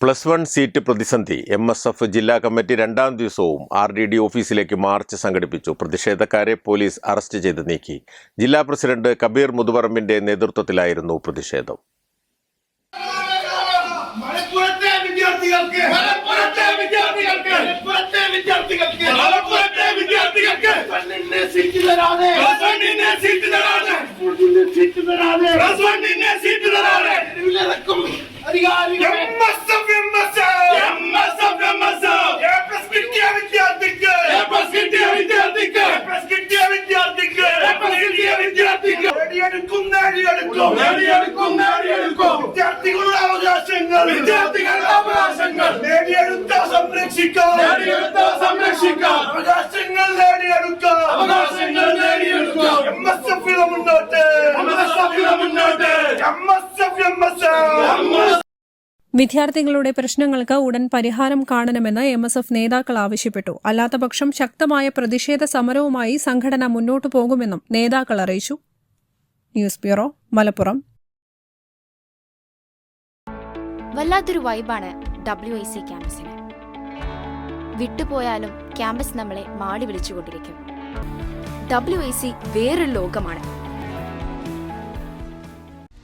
Plus one seat പ്രതിസന്ധി M S F ജില്ലാ committee രണ്ടാം ദിവസവും ആർ ഡി ഡി ഓഫീസിലേക്ക് മാർച്ച് സംഘടിപ്പിച്ചു. പ്രതിഷേധക്കാരെ പോലീസ് അറസ്റ്റ് ചെയ്ത് നീക്കി. ജില്ലാ പ്രസിഡന്റ് കബീർ മുതുപറമ്പിന്റെ നേതൃത്വത്തിലായിരുന്നു പ്രതിഷേധം. സീറ്റ് തരാതെ സീറ്റ് തരാതെ കണ്ണിന്റെ സീറ്റ് തരാതെ കണ്ണിന്റെ സീറ്റ് തരാതെ തെരുവിലിറക്കും അധികാരികൾ MSF MSF MSF MSF A plus കിട്ടിയ വിദ്യാർത്ഥിക്ക് എപ്ലസ് കിട്ടിയ വിദ്യാർത്ഥിക്ക് എപ്ലസ് കിട്ടിയ വിദ്യാർത്ഥിക്ക്. കിട്ടിയ വിദ്യാർത്ഥിക്ക്. നേടിയെടുക്കും നേടിയെടുക്കും. നേടിയെടുക്കും നേടിയെടുക്കും. വിദ്യാർത്ഥികളുടെ അവകാശങ്ങൾ. വിദ്യാർത്ഥികളുടെ അവകാശങ്ങൾ. നേടിയെടുത്ത സംരക്ഷിക്കാം നേടിയെടുത്ത സംരക്ഷിക്കാം അവകാശങ്ങൾ നേടിയെടുക്കാം അവകാശങ്ങൾ നേടിയെടുക്കാം എം എസ് എഫ് മുന്നോട്ട് എം എസ് എഫ് മുന്നോട്ട് M S F M S F വിദ്യാർത്ഥികളുടെ പ്രശ്നങ്ങൾക്ക് ഉടൻ പരിഹാരം കാണണമെന്ന് എം എസ് എഫ് നേതാക്കൾ ആവശ്യപ്പെട്ടു. അല്ലാത്തപക്ഷം ശക്തമായ പ്രതിഷേധ സമരവുമായി സംഘടന മുന്നോട്ടു പോകുമെന്നും നേതാക്കൾ അറിയിച്ചു. News bureau Malappuram. വല്ലാത്തൊരു വൈബാണ് ഡബ്ല്യു ഐ സി ക്യാമ്പസിന്. വിട്ടുപോയാലും ക്യാമ്പസ് നമ്മളെ മാടി വിളിച്ചുകൊണ്ടിരിക്കും. ഡബ്ല്യു ഐ സി വേറൊരു ലോകമാണ്.